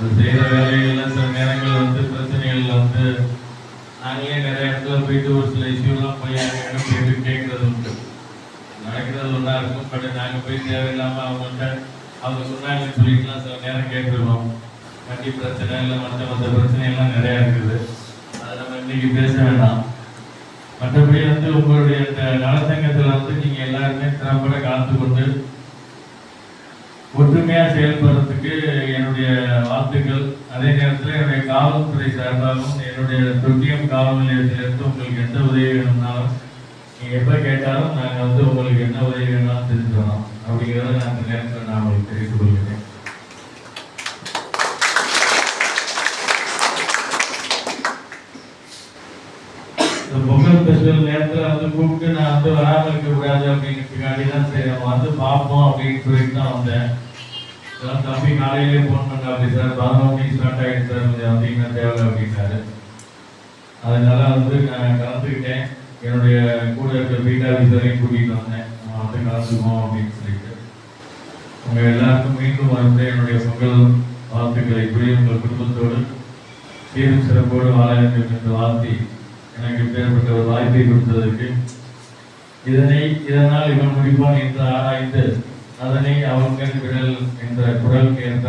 அது செய்கிற வேலைகள்ல சில நேரங்கள் வந்து பிரச்சனைகளில் வந்து நாங்களே நிறைய இடத்துல போயிட்டு ஒரு சில இஷ்யூலாம் போய் அங்கே போயிட்டு கேட்கறது உண்டு. நடக்கிறது ஒன்றா இருக்கும் பட் நாங்கள் போய் தேவையில்லாமல் அவங்கள்ட்ட அவங்க சொன்னாங்கன்னு சொல்லிட்டுலாம் சில நேரம் கேட்டுருவோம். வண்டி பிரச்சனை இல்லை மற்ற மற்ற பிரச்சனைகள்லாம் நிறையா இருக்குது. அதை நம்ம இன்னைக்கு பேச வேண்டாம். மற்றபடி வந்து உங்களுடைய இந்த நலசங்கத்தில் வந்து நீங்கள் எல்லாருமே திறம்பட கலந்து கொண்டு ஒற்றுமையாக செயல்படுறதுக்கு என்னுடைய வாழ்த்துக்கள் அதே நேரத்தில் என்னுடைய காவல்துறை சார்பாகவும் என்னுடைய தொட்டியம் காவல் நிலையத்திலிருந்து உங்களுக்கு எந்த உதவி வேணும்னாலும் நீங்கள் எப்போ கேட்டாலும் நாங்கள் வந்து உங்களுக்கு என்ன உதவி வேணாலும் செஞ்சு தரோம் அப்படிங்கிறத நான் இந்த நேரத்தில் நான் உங்களுக்கு தெரிவித்துக் கொள்கிறேன் இந்த சில நேரத்தில் வந்து கூப்பிட்டு நான் வந்து வராமல் இருக்கக்கூடாது அப்படிங்கிறதுக்காண்டி தான் சரி நம்ம வந்து பார்ப்போம் அப்படின்னு சொல்லிட்டு தான் வந்தேன். இதெல்லாம் தம்பி காலையிலேயே ஃபோன் பண்ண அப்படி சார் பதினொன்று மணிக்கு ஸ்டார்ட் ஆகிடுச்சு சார் கொஞ்சம் வந்தீங்கன்னா தேவை அப்படின்னாரு. அதனால வந்து நான் கலந்துக்கிட்டேன். என்னுடைய கூட இருக்க பீட் ஆஃபீஸரையும் கூட்டிகிட்டு வந்தேன். நான் வந்து கலந்துக்குவோம் அப்படின்னு சொல்லிட்டு. உங்கள் எல்லாருக்கும் மீண்டும் வந்து என்னுடைய பொங்கல் வாழ்த்துக்களை இப்படியும் உங்கள் குடும்பத்தோடு சீரும் சிறப்போடு வாழ வேண்டும் என்று வாழ்த்தி எனக்கு பேர்பட்ட ஒரு வாய்ப்பை கொடுத்ததற்கு இதனை இதனால் இவன் முடிப்பான் என்று ஆராய்ந்து அதனை அவன்கள் விடல் என்ற குரலுக்கு ஏற்ப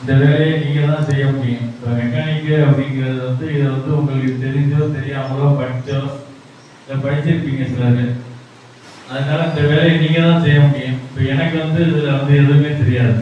இந்த வேலையை நீங்க தான் செய்ய முடியும். இப்போ மெக்கானிக்கு அப்படிங்கிறது வந்து இதை வந்து உங்களுக்கு தெரிஞ்சோ தெரியாமலோ படிச்சோ இல்லை படிச்சிருப்பீங்க சிலர். அதனால இந்த வேலையை நீங்க தான் செய்ய முடியும். இப்போ எனக்கு வந்து இதுல வந்து எதுவுமே தெரியாது.